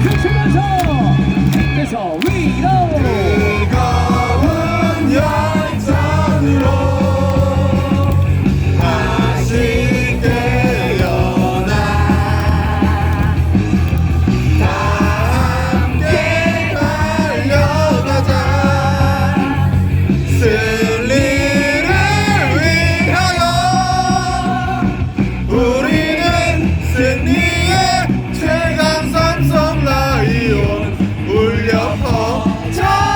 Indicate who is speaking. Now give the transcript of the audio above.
Speaker 1: 펼치면서 그래서 위로. 뜨거운 열정으로 다시 깨어나 함께 달려가자 time.